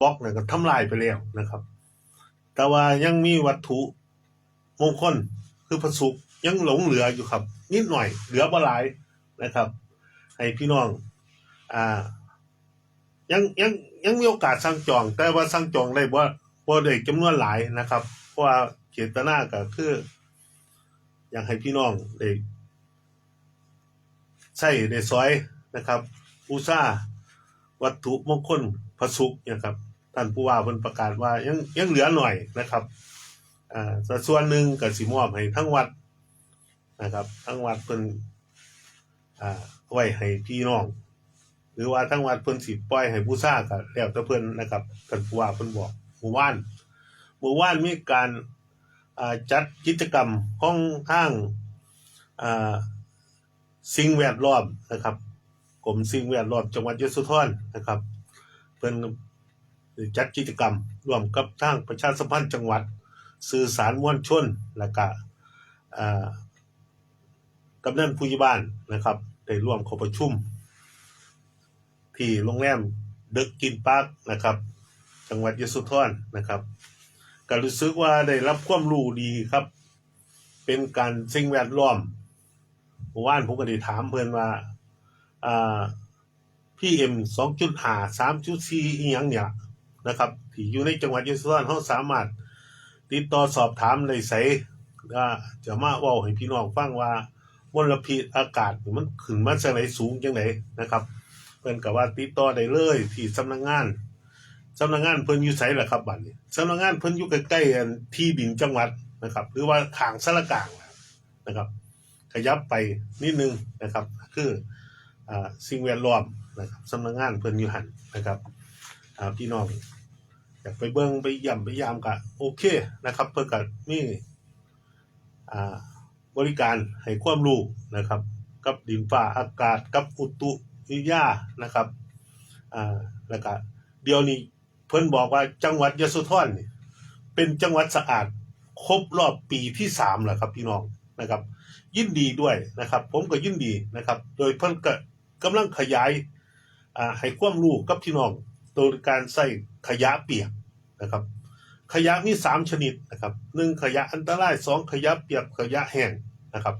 บล็อกเนี่ยก็ทำลายไปแล้วนะครับ แต่ว่ายังมีวัตถุมงคลคือพระศุกยังหลงเหลืออยู่ครับ นิดหน่อยเหลือบ่หลายนะครับ ให้พี่น้องอ่ายังยังยังมีโอกาสสั่งจอง แต่ว่าสั่งจองได้บ่บ่ได้จำนวนหลายนะครับ เพราะว่าเจตนาก็คือ อยากให้พี่น้องได้ใช้ได้ซอยนะครับบูชาวัตถุมงคลพระศุกนะครับ ท่านผู้ว่าเพิ่นประกาศว่ายังยังเหลือหน่อยนะครับอ่าส่วนหนึ่งก็สิมอบให้ทั้งวัดนะครับ ทั้งวัดเพิ่นอ่าไว้ให้พี่น้อง หรือว่าทั้งวัดเพิ่นสิปล่อยให้บูชาก็แล้วแต่เพิ่นนะครับท่านผู้ว่าเพิ่นบอกหมู่บ้านหมู่บ้านมีการอ่าจัดกิจกรรมของทางอ่าสิ่งแวดล้อมนะครับกรมสิ่งแวดล้อมจังหวัดยะโสธรนะครับเพิ่น จัดกิจกรรมร่วมกับทางประชาสัมพันธ์จังหวัด สื่อสารมวลชน แล้วก็กำนันผู้ใหญ่บ้านนะครับได้ร่วมเข้าประชุม ที่โรงแรมเดอะกินปาร์คนะครับ จังหวัดยะโสธรนะครับก็รู้สึกว่าได้รับความรู้ดีครับ เป็นการสิ่งแวดล้อมเมื่อวานผมก็ได้ถามเพื่อนว่าอ่าพีเอ็มสองจุดห้าสามจุดสี่อีหยังเนี่ย นะครับที่อยู่ในจังหวัดยโสธรเขาสามารถติดต่อสอบถามได้ไสก็จะมาเว้าให้พี่น้องฟังว่ามลพิษอากาศมันขึ้นมาจากไหนสูงจังไดนนะครับ เพิ่นก็ว่าติดต่อได้เลยที่สำนักงานสำนักงานเพิ่นอยู่ไสล่ะครับบัดนี้สำนักงานเพิ่นอยู่ใกล้ๆที่ดินจังหวัดนะครับ หรือว่าทางสารกลางนะครับ ขยับไปนิดนึงนะครับ คืออสิ่งแวดล้อมนะครับสำนักงานเพิ่นอยู่หันนะครับ อ่าพี่น้องอยากไปเบิ่งไปย่ำไปยามก็โอเคนะครับ เพื่อกับมีอ่าบริการให้ความรู้นะครับ กับดินฟ้าอากาศกับอุตุนิยานะครับอ่าแล้วก็เดี๋ยวนี้เพิ่นบอกว่าจังหวัดยโสธรนี่เป็นจังหวัดสะอาดครบรอบปีที่สามแล้วครับพี่น้องนะครับ ยินดีด้วยนะครับ ผมก็ยินดีนะครับ โดยเพิ่นก็กำลังขยายอ่าให้ความรู้กับพี่น้อง โดยการใส่ขยะเปียกนะครับ ขยะมีสามชนิดนะครับหนึ่งขยะอันตรายสองขยะเปียกขยะแห้งนะครับ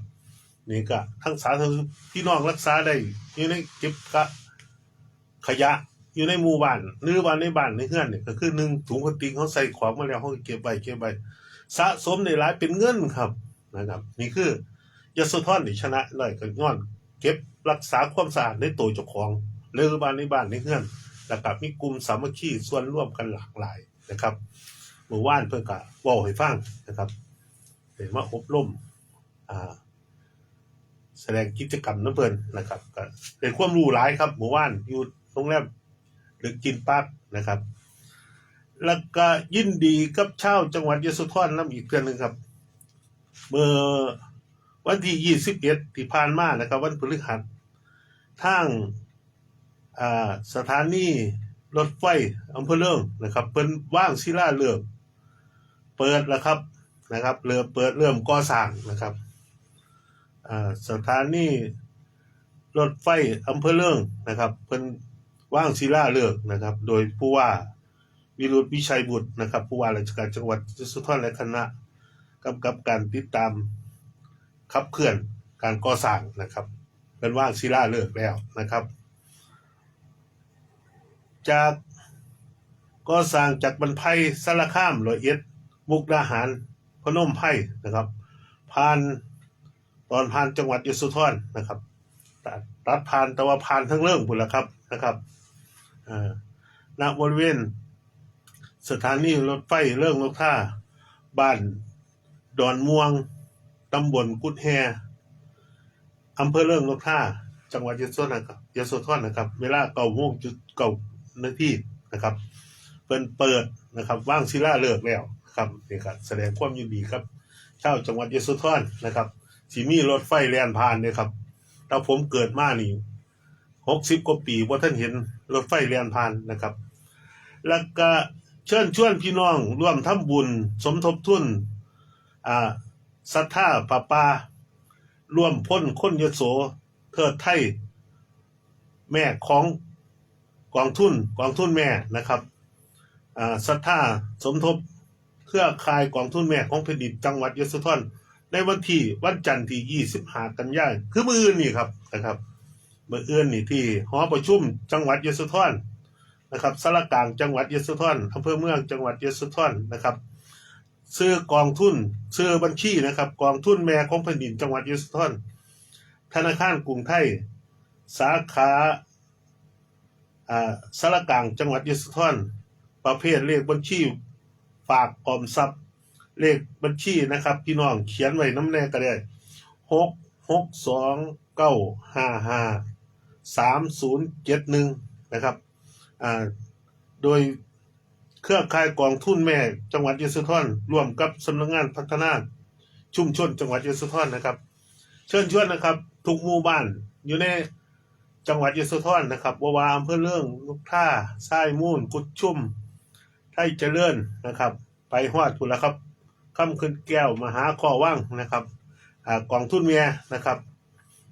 นี่ก็ทั้งสาธารณพี่น้องรักษาได้อยู่ในเก็บกะขยะอยู่ในหมู่บ้านหรือว่านในบ้านในเฮือนเนี่ยก็คือหนึ่งถุงพลาสติกเขาใส่ของมาแล้วเขาเก็บไว้เก็บไว้สะสมในหลายเป็นเงินครับนะครับ นี่คือยโสธรนี่ชนะเลยก็ย้อน เก็บรักษาความสะอาดในตัวเจ้าของหรือบ้านในบ้านในเฮือน แล้วก็มีกลุ่มสามัคคีส่วนร่วมกันหลากหลายนะครับเมื่อวานเพื่อนก็ว้าให้ฟังนะครับเห็นว่าอบรมอ่าแสดงกิจกรรมน้ำเพลินนะครับก็เป็นความรู้หลายครับเมื่อวานอยู่โรงแรมหรือกินปาร์คนะครับ แล้วก็ยินดีกับชาวจังหวัดยโสธรน้ำอีกเพื่อนหนึ่งครับ เมื่อวันที่ยี่สิบเอ็ดที่ผ่านมานะครับ วันพฤหัสทาง สถานีรถไฟอำเภอเลิงนะครับเป็นว่างศิลาเลือเปิดแล้วครับนะครับเริ่มเปิดเริ่มก่อสร้างนะครับสถานีรถไฟอำเภอเลิงนะครับเป็นว่างศิลาเลือกนะครับ โดยผู้ว่าวิรุธวิชัยบุตรนะครับ ผู้ว่าราชการจังหวัดยโสธรและคณะกำกับการติดตามขับเคลื่อนการก่อสร้างนะครับเป็นว่างศิลาเลือกแล้วนะครับ จากก็สร้างจากบรรไพสารคามร้อยเอ็ด มุกดาหาร พนมไพรนะครับ ผ่านตอนผ่านจังหวัดยโสธรนะครับตัดผ่านแต่ว่าผ่านทั้งเรื่องพุ่นละครับนะครับณบริเวณสถานีรถไฟเรื่องรถท่า บ้านดอนม่วง ตำบลกุดแฮอำเภอเรื่องนกท่า จังหวัดยโสธรนะครับยโสธรนะครับ เวลาเก้าโมงจุดเก้า นาทีนะครับเปิดเปิดนะครับว่างศิลาเลิกแล้วครับนี่ครับแสดงความยินดีครับชาวจังหวัดยโสธรนะครับสีมีรถไฟแล่นผ่านเนี่ยครับถ้าผมเกิดมานี่หกสิบกว่าปีว่าท่านเห็นรถไฟแล่นผ่านนะครับ แล้วก็เชิญชวนพี่น้องร่วมทำบุญสมทบทุนอ่าศรัทธาป่าป่าร่วมพ้นคนยโสเทิดไทยแม่ของ กองทุนกองทุนแม่นะครับอ่าศรัทธาสมทบเครือข่ายกองทุนแม่ของแผ่นดินจังหวัดยโสธรในวันที่วันจันทร์ที่ 25 กันยายนคือมื้ออื่นนี่ครับนะครับมื้ออื่นนี่ที่หอประชุมจังหวัดยโสธรนะครับสารกลางจังหวัดยโสธรอำเภอเมืองจังหวัดยโสธรนะครับซื้อกองทุนซื้อบัญชีนะครับกองทุนแม่ของแผ่นดินจังหวัดยโสธรธนาคารกรุงไทย สาขา สารกลางจังหวัดยโสธรประเภทเลขบัญชีฝากออมทรัพย์เลขบัญชีนะครับ พี่น้องเขียนไว้น้ำแน่ก็ได้หกหกสองเก้าห้าห้าสามศูนย์เจ็ดหนึ่งนะครับโดยเครือข่ายกองทุนแม่จังหวัดยโสธรร่วมกับสำนักงานพัฒนาชุมชนจังหวัดยโสธรนะครับ เชิญชวนนะครับ ทุกหมู่บ้านอยู่ใน จังหวัดยโสธรนะครับบัววาอำเภอเรื่องลูกท่าทรายมูลกุดชุ่มไทยเจริญนะครับ ไปฮอดพุ่นแล้วครับค่ำขึ้นแก้วมหาคอว่างนะครับอ่ากองทุนเมียนะครับ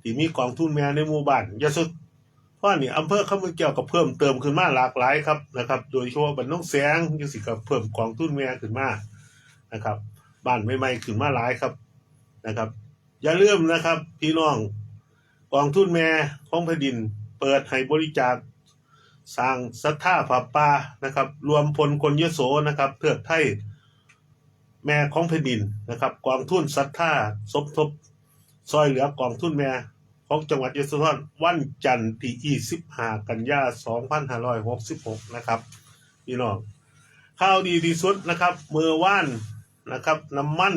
ที่มีกองทุนเมียในหมู่บ้านยโสเพรนี่อำเภอคำมือเกี่ยวกับเพิ่มเติมขึ้นมาหลากหลายครับนะครับ โดยเฉพาะบ้านน้องแสงยังสิกับเพิ่มกองทุนแม่ขึ้นมานะครับบ้านใหม่ๆขึ้นมาหลายครับนะครับ อย่าลืมนะครับพี่น้อง กองทุนแม่ของแผ่นดิน เปิดให้บริจาคสร้างศรัทธาผาป่านะครับ รวมพลคนยโสนะครับเพื่อไทยแม่ของแผ่นดินนะครับ กองทุนศรัทธาสมทบซอยเหลือกองทุนแม่ของจังหวัดยโสธรวันจันทร์ที่25กันยายน2566 นะครับพี่น้องข้าวดีที่สุดนะครับเมื่อว่านนะครับน้ำมัน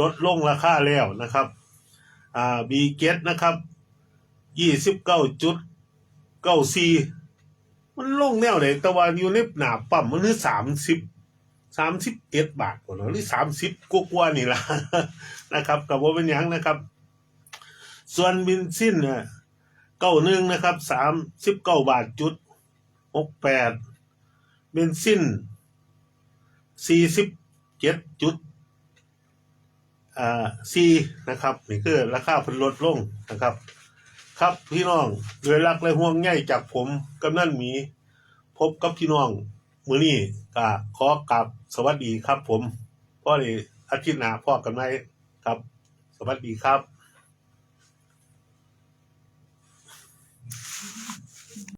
ลดลงราคาแล้วนะครับอ่าบีเกตนะครับ 29จุด94มันลงแนวไหนต่ว่าอยู่ในหนาปั๊มมันคือ30 31บสามสิบเอ็ดบาทกว่าเนอะหรือ30กว่าๆนี่ล่ะนะครับกับว่าเป็นยังนะครับ ส่วนบินสิ้นเนี่ยเก้าหนึ่งนะครับสามสิบเก้าบาทจุดหกแปดเบนซินสี่สิบเจ็ดจุดอ่าสี่นะครับนี่คือราคาเพันลดลงนะครับ ครับพี่น้องโดยรักและห่วงใยจากผมกำนันหมี พบกับพี่น้อง มือนี้ก็ขอกลับสวัสดีครับผมพ่อเลยอาทิตย์หน้าพ่อกันไหมครับ สวัสดีครับ